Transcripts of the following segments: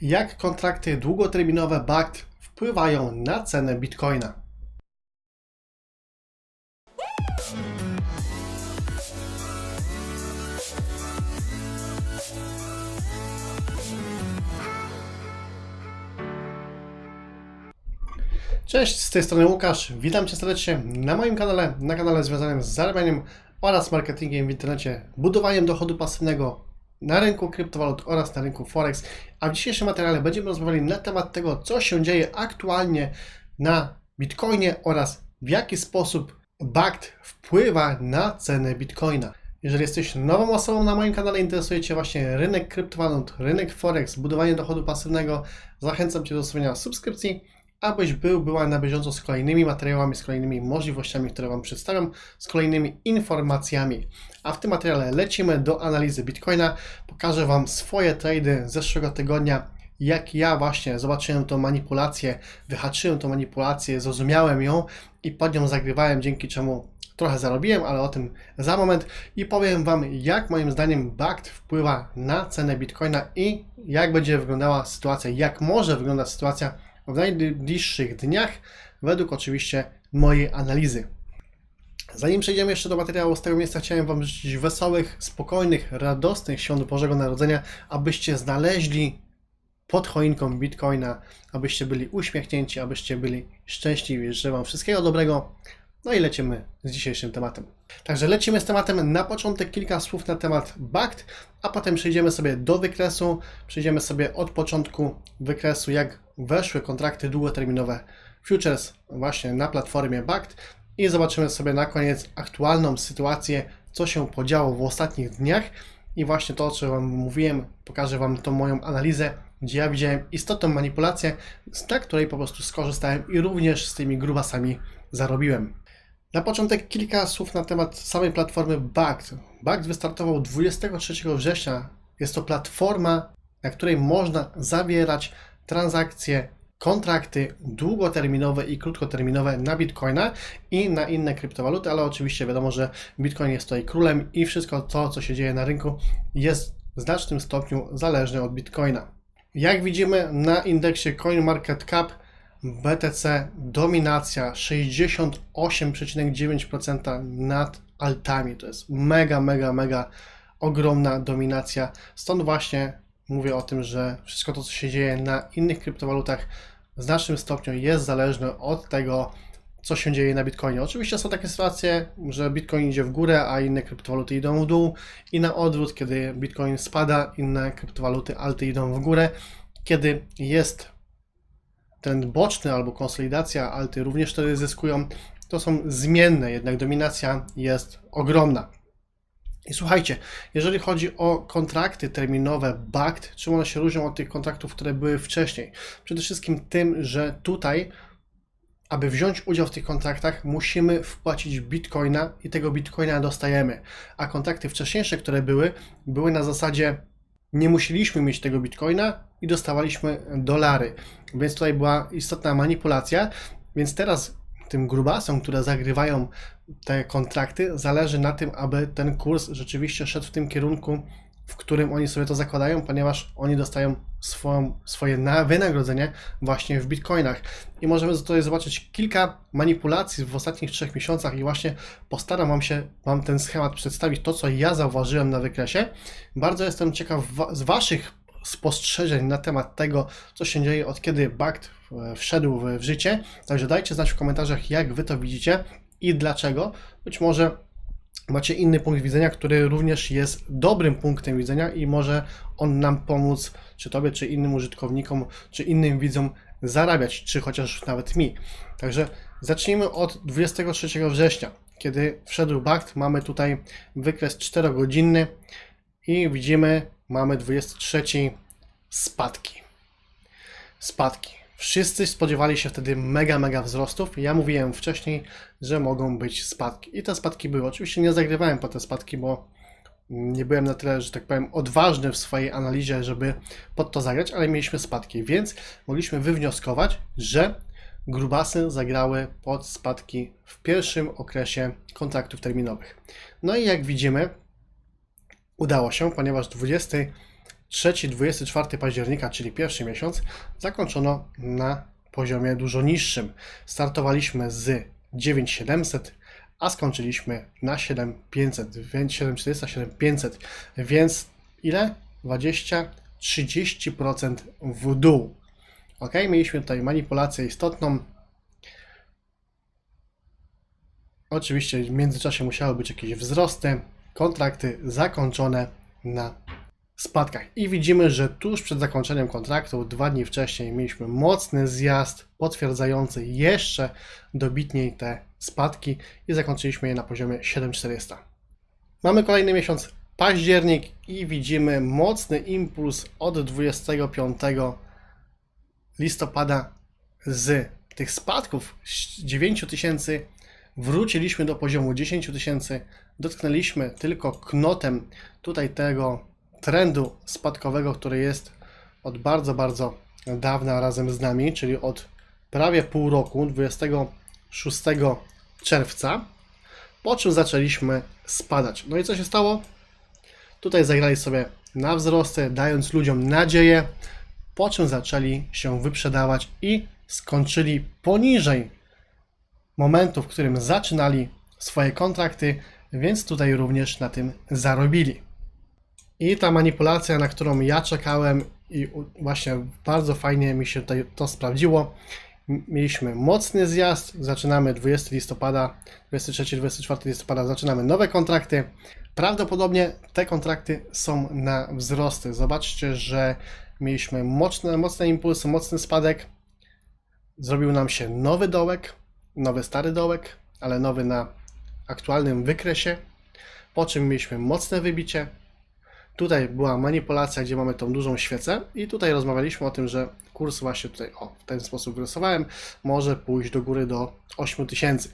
Jak kontrakty długoterminowe BACT wpływają na cenę Bitcoina? Cześć, z tej strony Łukasz. Witam Cię serdecznie na moim kanale, na kanale związanym z zarabianiem oraz marketingiem w internecie, budowaniem dochodu pasywnego na rynku kryptowalut oraz na rynku Forex. A w dzisiejszym materiale będziemy rozmawiali na temat tego, co się dzieje aktualnie na Bitcoinie oraz w jaki sposób BACT wpływa na cenę Bitcoina. Jeżeli jesteś nową osobą na moim kanale, interesuje Cię właśnie rynek kryptowalut, rynek Forex, budowanie dochodu pasywnego, zachęcam Cię do zostawienia subskrypcji, abyś był, była na bieżąco z kolejnymi materiałami, z kolejnymi możliwościami, które Wam przedstawiam, z kolejnymi informacjami. A w tym materiale lecimy do analizy Bitcoina. Pokażę Wam swoje trady z zeszłego tygodnia, jak ja właśnie zobaczyłem tą manipulację, wyhaczyłem tą manipulację, zrozumiałem ją i pod nią zagrywałem, dzięki czemu trochę zarobiłem, ale o tym za moment i powiem Wam, jak moim zdaniem BACT wpływa na cenę Bitcoina i jak będzie wyglądała sytuacja, jak może wyglądać sytuacja w najbliższych dniach, według oczywiście mojej analizy. Zanim przejdziemy jeszcze do materiału z tego miejsca, chciałem Wam życzyć wesołych, spokojnych, radosnych świąt Bożego Narodzenia, abyście znaleźli pod choinką Bitcoina, abyście byli uśmiechnięci, abyście byli szczęśliwi. Życzę Wam wszystkiego dobrego. No i lecimy z dzisiejszym tematem. Także lecimy z tematem. Na początek kilka słów na temat BACT, a potem przejdziemy sobie do wykresu. Przejdziemy sobie od początku wykresu, jak weszły kontrakty długoterminowe futures właśnie na platformie BACT i zobaczymy sobie na koniec aktualną sytuację, co się podziało w ostatnich dniach i właśnie to, o czym Wam mówiłem, pokażę Wam tą moją analizę, gdzie ja widziałem istotną manipulację, na której po prostu skorzystałem i również z tymi grubasami zarobiłem. Na początek kilka słów na temat samej platformy BACT. BACT wystartował 23 września. Jest to platforma, na której można zawierać transakcje, kontrakty długoterminowe i krótkoterminowe na Bitcoina i na inne kryptowaluty, ale oczywiście wiadomo, że Bitcoin jest tutaj królem i wszystko to, co się dzieje na rynku, jest w znacznym stopniu zależne od Bitcoina. Jak widzimy na indeksie CoinMarketCap, BTC dominacja 68,9% nad altami. To jest mega, mega, mega ogromna dominacja. Stąd właśnie mówię o tym, że wszystko to, co się dzieje na innych kryptowalutach, w znacznym stopniu jest zależne od tego, co się dzieje na Bitcoinie. Oczywiście są takie sytuacje, że Bitcoin idzie w górę, a inne kryptowaluty idą w dół i na odwrót, kiedy Bitcoin spada, inne kryptowaluty, alty idą w górę. Kiedy jest ten boczny albo konsolidacja, alty również wtedy zyskują. To są zmienne, jednak dominacja jest ogromna. I słuchajcie, jeżeli chodzi o kontrakty terminowe BACT, czym one się różnią od tych kontraktów, które były wcześniej? Przede wszystkim tym, że tutaj, aby wziąć udział w tych kontraktach, musimy wpłacić bitcoina i tego bitcoina dostajemy. A kontrakty wcześniejsze, które były, były na zasadzie nie musieliśmy mieć tego bitcoina i dostawaliśmy dolary. Więc tutaj była istotna manipulacja. Więc teraz tym grubasom, które zagrywają te kontrakty, zależy na tym, aby ten kurs rzeczywiście szedł w tym kierunku, w którym oni sobie to zakładają, ponieważ oni dostają swoją, swoje na wynagrodzenie właśnie w bitcoinach. I możemy tutaj zobaczyć kilka manipulacji w ostatnich trzech miesiącach i właśnie postaram wam się wam ten schemat przedstawić, to co ja zauważyłem na wykresie. Bardzo jestem ciekaw z waszych spostrzeżeń na temat tego, co się dzieje od kiedy BACT wszedł w życie. Także dajcie znać w komentarzach, jak wy to widzicie i dlaczego. Być może macie inny punkt widzenia, który również jest dobrym punktem widzenia i może on nam pomóc, czy tobie, czy innym użytkownikom, czy innym widzom zarabiać, czy chociaż nawet mi. Także zacznijmy od 23 września, kiedy wszedł BACT. Mamy tutaj wykres 4-godzinny i widzimy, mamy 23 spadki. Spadki. Wszyscy spodziewali się wtedy mega, mega wzrostów. Ja mówiłem wcześniej, że mogą być spadki. I te spadki były. Oczywiście nie zagrywałem po te spadki, bo nie byłem na tyle, że tak powiem, odważny w swojej analizie, żeby pod to zagrać, ale mieliśmy spadki, więc mogliśmy wywnioskować, że grubasy zagrały pod spadki w pierwszym okresie kontraktów terminowych. No i jak widzimy, udało się, ponieważ 20 3-24 października, czyli pierwszy miesiąc, zakończono na poziomie dużo niższym. Startowaliśmy z 9700, a skończyliśmy na 7500, więc 7400, 7500, więc ile? 20, 30% w dół. Ok, mieliśmy tutaj manipulację istotną. Oczywiście w międzyczasie musiały być jakieś wzrosty, kontrakty zakończone na spadkach. I widzimy, że tuż przed zakończeniem kontraktu, dwa dni wcześniej, mieliśmy mocny zjazd potwierdzający jeszcze dobitniej te spadki i zakończyliśmy je na poziomie 7400. Mamy kolejny miesiąc, październik i widzimy mocny impuls od 25 listopada z tych spadków z 9000 wróciliśmy do poziomu 10 tysięcy, dotknęliśmy tylko knotem tutaj tego trendu spadkowego, który jest od bardzo, bardzo dawna razem z nami, czyli od prawie pół roku, 26 czerwca, po czym zaczęliśmy spadać. No i co się stało? Tutaj zagrali sobie na wzrosty, dając ludziom nadzieję, po czym zaczęli się wyprzedawać i skończyli poniżej momentu, w którym zaczynali swoje kontrakty, więc tutaj również na tym zarobili. I ta manipulacja, na którą ja czekałem i właśnie bardzo fajnie mi się tutaj to sprawdziło. Mieliśmy mocny zjazd, zaczynamy 20 listopada, 23-24 listopada zaczynamy nowe kontrakty. Prawdopodobnie te kontrakty są na wzrosty. Zobaczcie, że mieliśmy mocne, mocne impulsy, mocny spadek. Zrobił nam się nowy dołek, nowy stary dołek, ale nowy na aktualnym wykresie. Po czym mieliśmy mocne wybicie, Tutaj była manipulacja, gdzie mamy tą dużą świecę i tutaj rozmawialiśmy o tym, że kurs właśnie tutaj, o, w ten sposób wyrysowałem, może pójść do góry do 8000.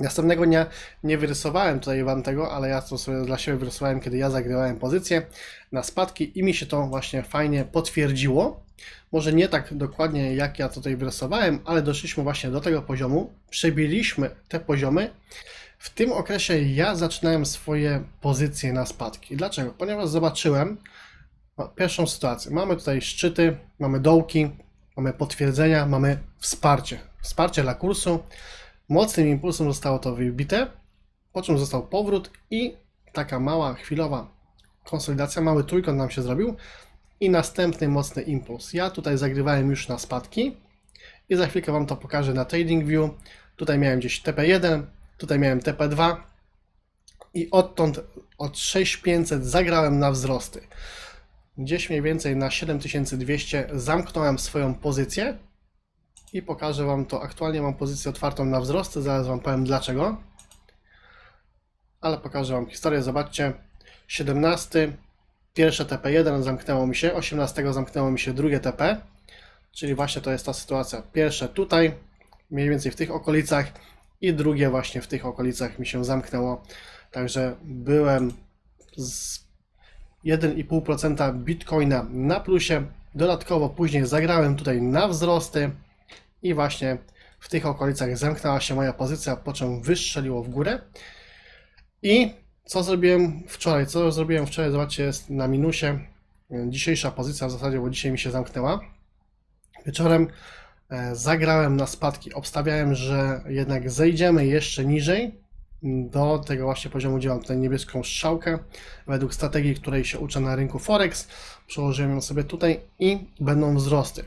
Następnego dnia nie wyrysowałem tutaj Wam tego, ale ja to sobie dla siebie wyrysowałem, kiedy ja zagrywałem pozycję na spadki i mi się to właśnie fajnie potwierdziło. Może nie tak dokładnie jak ja tutaj wyrysowałem, ale doszliśmy właśnie do tego poziomu, przebiliśmy te poziomy. W tym okresie ja zaczynałem swoje pozycje na spadki. Dlaczego? Ponieważ zobaczyłem no, pierwszą sytuację. Mamy tutaj szczyty, mamy dołki, mamy potwierdzenia, mamy wsparcie. Wsparcie dla kursu. Mocnym impulsem zostało to wybite, po czym został powrót i taka mała, chwilowa konsolidacja, mały trójkąt nam się zrobił i następny mocny impuls. Ja tutaj zagrywałem już na spadki i za chwilkę Wam to pokażę na TradingView. Tutaj miałem gdzieś TP1, tutaj miałem TP2 i odtąd od 6500 zagrałem na wzrosty. Gdzieś mniej więcej na 7200 zamknąłem swoją pozycję i pokażę Wam to. Aktualnie mam pozycję otwartą na wzrosty, zaraz Wam powiem dlaczego. Ale pokażę Wam historię. Zobaczcie, 17, pierwsze TP1 zamknęło mi się, 18 zamknęło mi się drugie TP, czyli właśnie to jest ta sytuacja. Pierwsze tutaj, mniej więcej w tych okolicach i drugie właśnie w tych okolicach mi się zamknęło. Także byłem z 1,5% Bitcoina na plusie. Dodatkowo później zagrałem tutaj na wzrosty i właśnie w tych okolicach zamknęła się moja pozycja, po czym wystrzeliło w górę. I co zrobiłem wczoraj? Co zrobiłem wczoraj? Zobaczcie, jest na minusie. Dzisiejsza pozycja w zasadzie, bo dzisiaj mi się zamknęła. Wieczorem zagrałem na spadki. Obstawiałem, że jednak zejdziemy jeszcze niżej do tego właśnie poziomu, gdzie mam tutaj niebieską strzałkę. Według strategii, której się uczę na rynku Forex, przełożyłem ją sobie tutaj i będą wzrosty.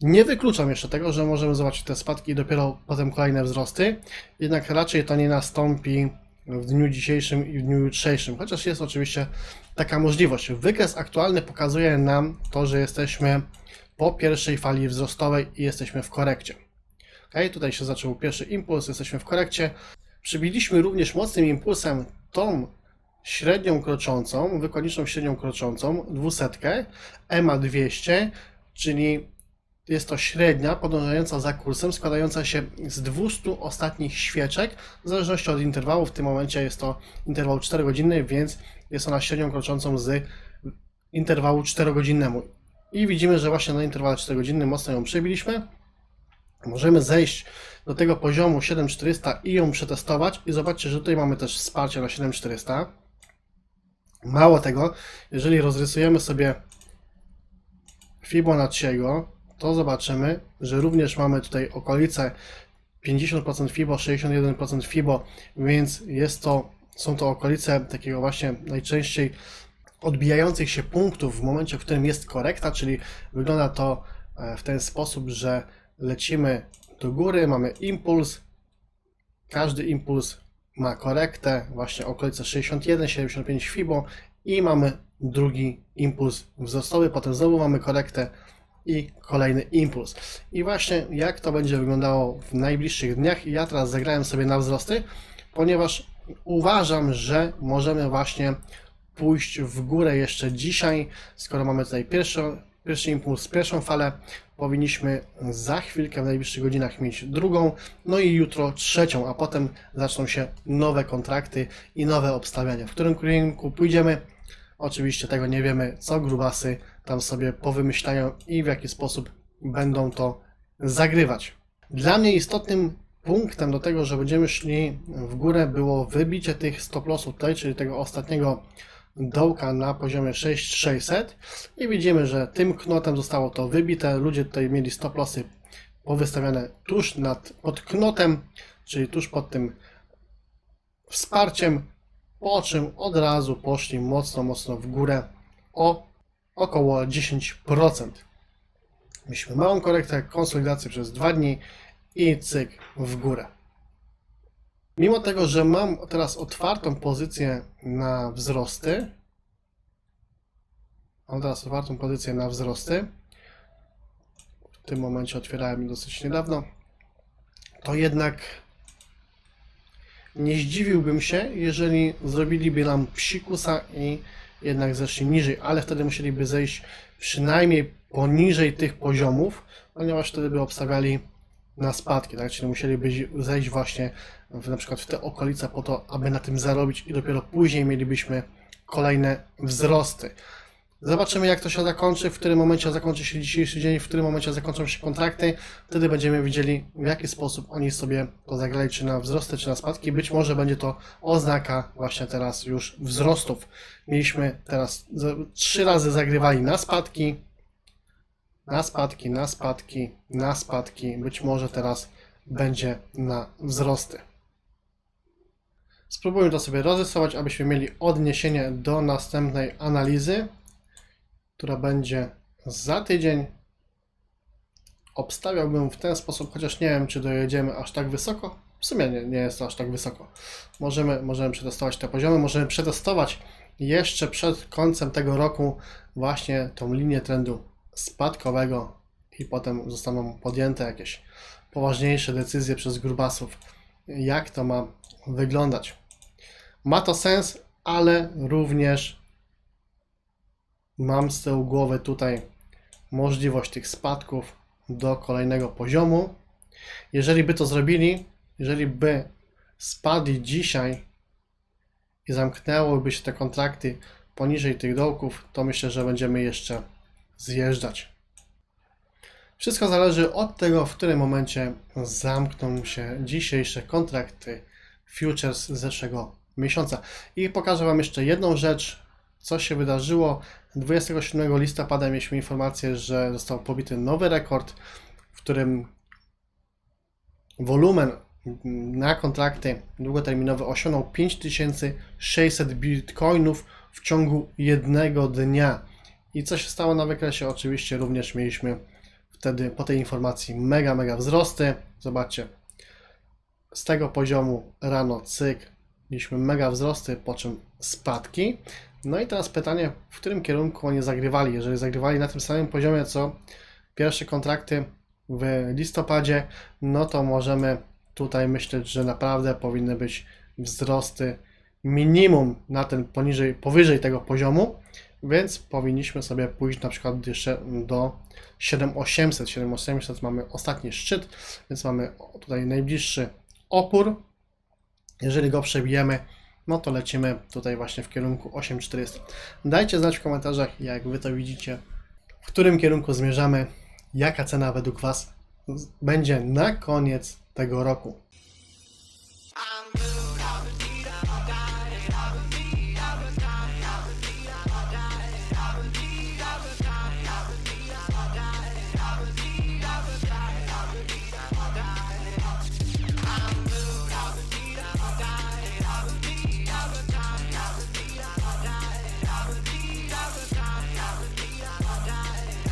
Nie wykluczam jeszcze tego, że możemy zobaczyć te spadki i dopiero potem kolejne wzrosty, jednak raczej to nie nastąpi w dniu dzisiejszym i w dniu jutrzejszym, chociaż jest oczywiście taka możliwość. Wykres aktualny pokazuje nam to, że jesteśmy po pierwszej fali wzrostowej i jesteśmy w korekcie. Ok, tutaj się zaczął pierwszy impuls, jesteśmy w korekcie. Przybiliśmy również mocnym impulsem tą średnią kroczącą, wykładniczą średnią kroczącą, dwusetkę, EMA 200, czyli jest to średnia podążająca za kursem, składająca się z 200 ostatnich świeczek, w zależności od interwału. W tym momencie jest to interwał 4-godzinny, więc jest ona średnią kroczącą z interwału 4-godzinnemu. I widzimy, że właśnie na interwale 4-godzinnym mocno ją przebiliśmy. Możemy zejść do tego poziomu 7400 i ją przetestować. I zobaczcie, że tutaj mamy też wsparcie na 7400. Mało tego, jeżeli rozrysujemy sobie Fibonacciego, to zobaczymy, że również mamy tutaj okolice 50% FIBO, 61% FIBO, więc jest to, są to okolice takiego właśnie najczęściej odbijających się punktów w momencie, w którym jest korekta, czyli wygląda to e, w ten sposób, że lecimy do góry, mamy impuls, każdy impuls ma korektę, właśnie okolice 61, 75 FIBO i mamy drugi impuls wzrostowy, potem znowu mamy korektę i kolejny impuls. I właśnie jak to będzie wyglądało w najbliższych dniach, ja teraz zagrałem sobie na wzrosty, ponieważ uważam, że możemy właśnie pójść w górę jeszcze dzisiaj, skoro mamy tutaj pierwszy, pierwszy impuls, pierwszą falę, powinniśmy za chwilkę w najbliższych godzinach mieć drugą, no i jutro trzecią, a potem zaczną się nowe kontrakty i nowe obstawiania. W którym kierunku pójdziemy? Oczywiście tego nie wiemy, co grubasy tam sobie powymyślają i w jaki sposób będą to zagrywać. Dla mnie istotnym punktem do tego, że będziemy szli w górę było wybicie tych stop lossów tutaj, czyli tego ostatniego dołka na poziomie 6600 i widzimy, że tym knotem zostało to wybite. Ludzie tutaj mieli stop lossy powystawiane tuż nad, pod knotem, czyli tuż pod tym wsparciem, po czym od razu poszli mocno, mocno w górę o około 10%. Mieliśmy małą korektę, konsolidację przez dwa dni i cyk w górę. Mimo tego, że mam teraz otwartą pozycję na wzrosty, mam teraz otwartą pozycję na wzrosty, w tym momencie otwierałem dosyć niedawno, to jednak nie zdziwiłbym się, jeżeli zrobiliby nam psikusa i jednak zeszli niżej, ale wtedy musieliby zejść przynajmniej poniżej tych poziomów, ponieważ wtedy by obstawiali na spadki, tak? Czyli musieliby zejść właśnie w, na przykład w te okolice po to, aby na tym zarobić i dopiero później mielibyśmy kolejne wzrosty. Zobaczymy, jak to się zakończy, w którym momencie zakończy się dzisiejszy dzień, w którym momencie zakończą się kontrakty. Wtedy będziemy widzieli, w jaki sposób oni sobie to zagrali, czy na wzrosty, czy na spadki. Być może będzie to oznaka właśnie teraz już wzrostów. Mieliśmy teraz trzy razy zagrywali na spadki, na spadki, na spadki, na spadki. Być może teraz będzie na wzrosty. Spróbujmy to sobie rozrysować, abyśmy mieli odniesienie do następnej analizy, która będzie za tydzień. Obstawiałbym w ten sposób, chociaż nie wiem, czy dojedziemy aż tak wysoko. W sumie nie, nie jest to aż tak wysoko. Możemy, możemy przetestować te poziomy, możemy przetestować jeszcze przed końcem tego roku właśnie tą linię trendu spadkowego i potem zostaną podjęte jakieś poważniejsze decyzje przez grubasów, jak to ma wyglądać. Ma to sens, ale również mam z tyłu głowy tutaj możliwość tych spadków do kolejnego poziomu. Jeżeli by to zrobili, jeżeli by spadli dzisiaj i zamknęłyby się te kontrakty poniżej tych dołków, to myślę, że będziemy jeszcze zjeżdżać. Wszystko zależy od tego, w którym momencie zamkną się dzisiejsze kontrakty futures z zeszłego miesiąca. I pokażę Wam jeszcze jedną rzecz, co się wydarzyło. 27 listopada mieliśmy informację, że został pobity nowy rekord, w którym wolumen na kontrakty długoterminowe osiągnął 5600 bitcoinów w ciągu jednego dnia. I co się stało na wykresie? Oczywiście również mieliśmy wtedy po tej informacji mega, mega wzrosty. Zobaczcie, z tego poziomu rano cyk, mieliśmy mega wzrosty, po czym spadki. No i teraz pytanie, w którym kierunku oni zagrywali? Jeżeli zagrywali na tym samym poziomie co pierwsze kontrakty w listopadzie, no to możemy tutaj myśleć, że naprawdę powinny być wzrosty minimum na ten poniżej, powyżej tego poziomu, więc powinniśmy sobie pójść na przykład jeszcze do 7800. 7800 mamy ostatni szczyt, więc mamy tutaj najbliższy opór. Jeżeli go przebijemy, no to lecimy tutaj właśnie w kierunku 8400. Dajcie znać w komentarzach, jak Wy to widzicie, w którym kierunku zmierzamy, jaka cena według Was będzie na koniec tego roku.